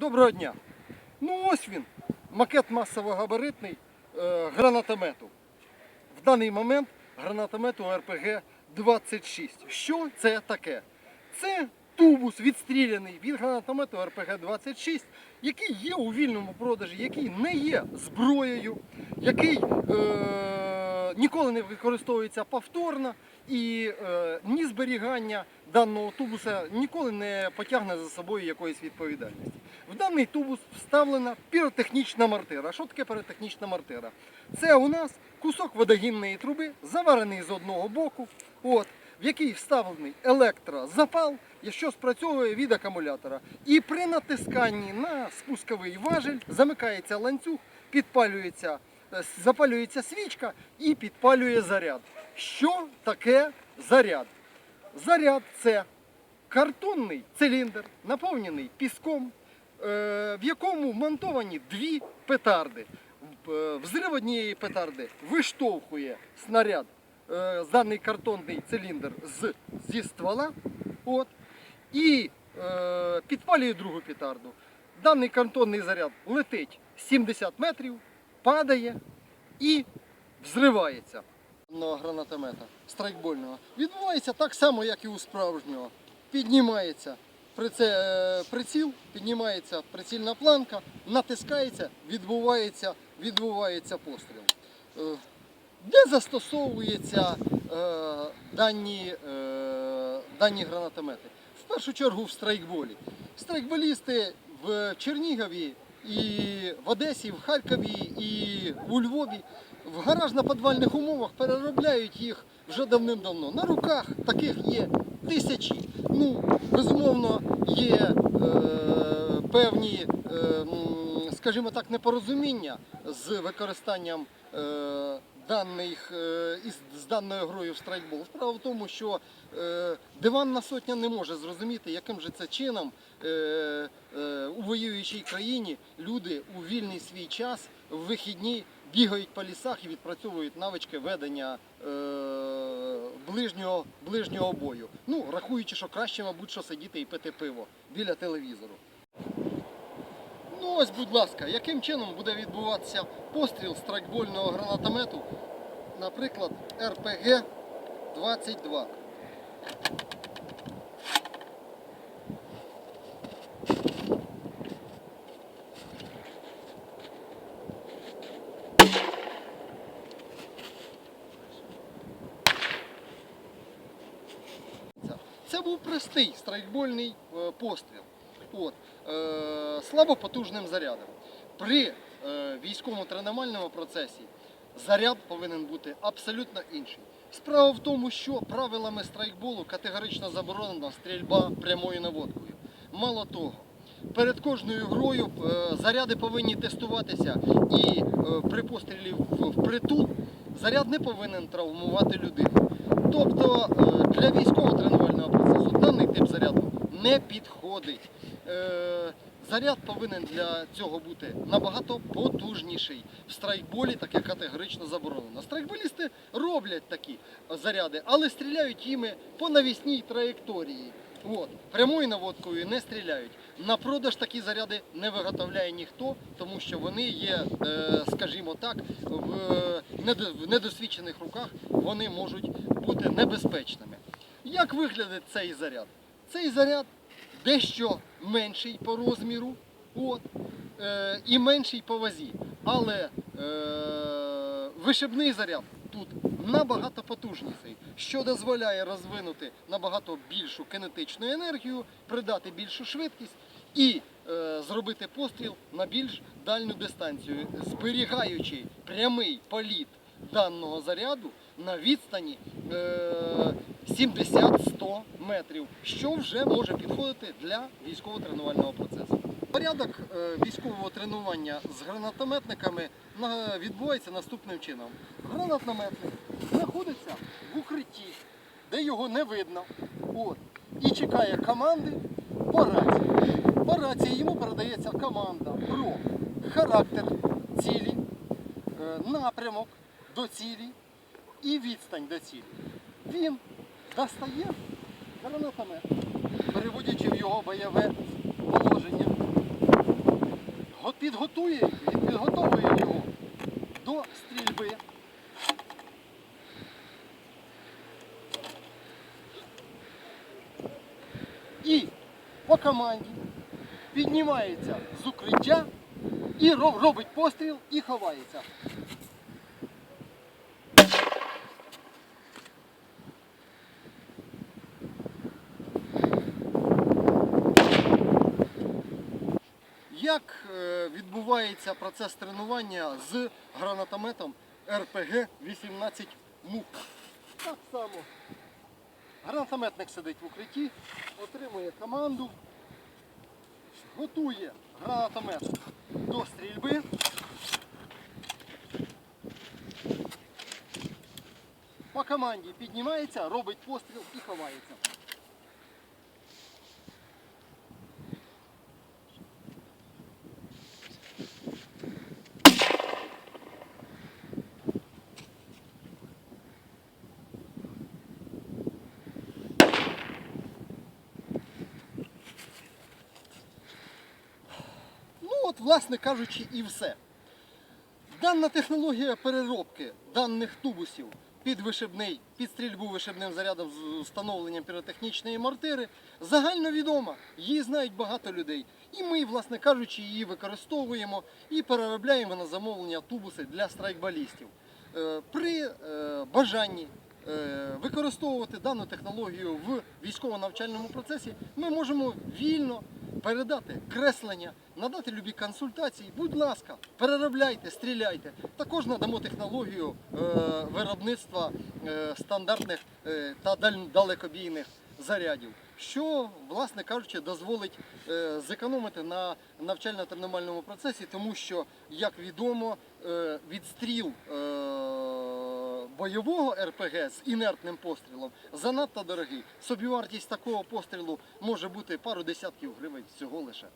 Доброго дня. Ну ось він, макет масово-габаритний е, гранатомету. В даний момент гранатомету РПГ-26. Що це таке? Це тубус відстріляний від гранатомету РПГ-26, який є у вільному продажі, який не є зброєю, який е, ніколи не використовується повторно, і е, ні зберігання даного тубуса ніколи не потягне за собою якоїсь відповідальності. В даний тубус вставлена піротехнічна мартира. Що таке піротехнічна мартира? Це у нас кусок водогінної труби, заварений з одного боку, от, в який вставлений електрозапал, що спрацьовує від акумулятора. І при натисканні на спусковий важель замикається ланцюг, підпалюється, запалюється свічка і підпалює заряд. Що таке заряд? Заряд це картонний циліндр, наповнений піском, е, в якому вмонтовані дві петарди. Е, Взрив однієї петарди виштовхує снаряд, е, даний картонний циліндр зі ствола от, і е, підпалює другу петарду. Даний картонний заряд летить 70 метрів, падає і взривається. Гранатомета страйкбольного відбувається так само, як і у справжнього. Піднімається е, приціл, піднімається прицільна планка, натискається, відбувається, відбувається постріл. Е, Де застосовуються е, дані, дані гранатомети? В першу чергу в страйкболі. Страйкболісти в Чернігові і в Одесі, в Харкові і у Львові в гаражно-подвальних умовах переробляють їх вже давним-давно. На руках таких є тисячі. Ну, безумовно, є е, певні, е, скажімо так, непорозуміння з використанням е, даних е, із з даною грою в страйкбол. Справа в тому, що е, диванна сотня не може зрозуміти, яким же це чином е, е, у воюючій країні люди у вільний свій час в вихідні бігають по лісах і відпрацьовують навички ведення е, ближнього, ближнього бою. Ну, рахуючи, що краще, мабуть, що сидіти і пити пиво біля телевізору. Ну ось, будь ласка, яким чином буде відбуватися постріл страйкбольного гранатомету, наприклад, РПГ-22. Це був простий страйкбольний е, постріл. От, е, слабопотужним зарядом. При е, військовому тренувальному процесі заряд повинен бути абсолютно інший. Справа в тому, що правилами страйкболу категорично заборонена стрільба прямою наводкою. Мало того, перед кожною грою е, заряди повинні тестуватися і е, при пострілі в, в притул заряд не повинен травмувати людину. Тобто е, для військового тренувального процесу даний тип заряду не підходить. Е, Заряд повинен для цього бути набагато потужніший. В страйкболі таке категорично заборонено. Страйкболісти роблять такі заряди, але стріляють їми по навісній траєкторії. От. Прямою наводкою не стріляють. На продаж такі заряди не виготовляє ніхто, тому що вони є, е, скажімо так, недо- в недосвідчених руках вони можуть бути небезпечними. Як виглядає цей заряд? Цей заряд дещо менший по розміру от, е, і менший по вазі. Але е, вишибний заряд тут набагато потужніший, що дозволяє розвинути набагато більшу кинетичну енергію, придати більшу швидкість і е, зробити постріл на більш дальню дистанцію, зберігаючи прямий політ даного заряду на відстані е, 70-100 метрів, що вже може підходити для військово-тренувального процесу. Порядок е, військового тренування з гранатометниками відбувається наступним чином. Гранатометник знаходиться в укритті, де його не видно. От, і чекає команди по рації. По рації йому передається команда про характер цілі, е, напрямок до цілі і відстань до цілі. Він достає гранатомет, переводячи в його бойове положення, підготує, підготовує його до стрільби. І по команді піднімається з укриття і робить постріл і ховається. Як е, відбувається процес тренування з гранатометом РПГ 18 МУК? Так само. Гранатометник сидить в укритті, отримує команду, готує гранатомет до стрільби. По команді піднімається, робить постріл і ховається. Ну от, власне кажучи, і все. Дана технологія переробки даних тубусів під вишибний, під стрільбу вишибним зарядом з встановленням піротехнічної мортири загальновідома. Її знають багато людей. І ми, власне кажучи, її використовуємо і переробляємо на замовлення тубуси для страйкбалістів. Е, При е, бажанні використовувати дану технологію в військово-навчальному процесі, ми можемо вільно передати креслення, надати любі консультації. Будь ласка, переробляйте, стріляйте. Також надамо технологію е, виробництва е, стандартних е, та далекобійних зарядів, що, власне кажучи, дозволить е, зекономити на навчально-тренувальному процесі, тому що, як відомо, е, відстріл е, бойового РПГ з інертним пострілом занадто дорогий. Собівартість такого пострілу може бути пару десятків гривень всього лише.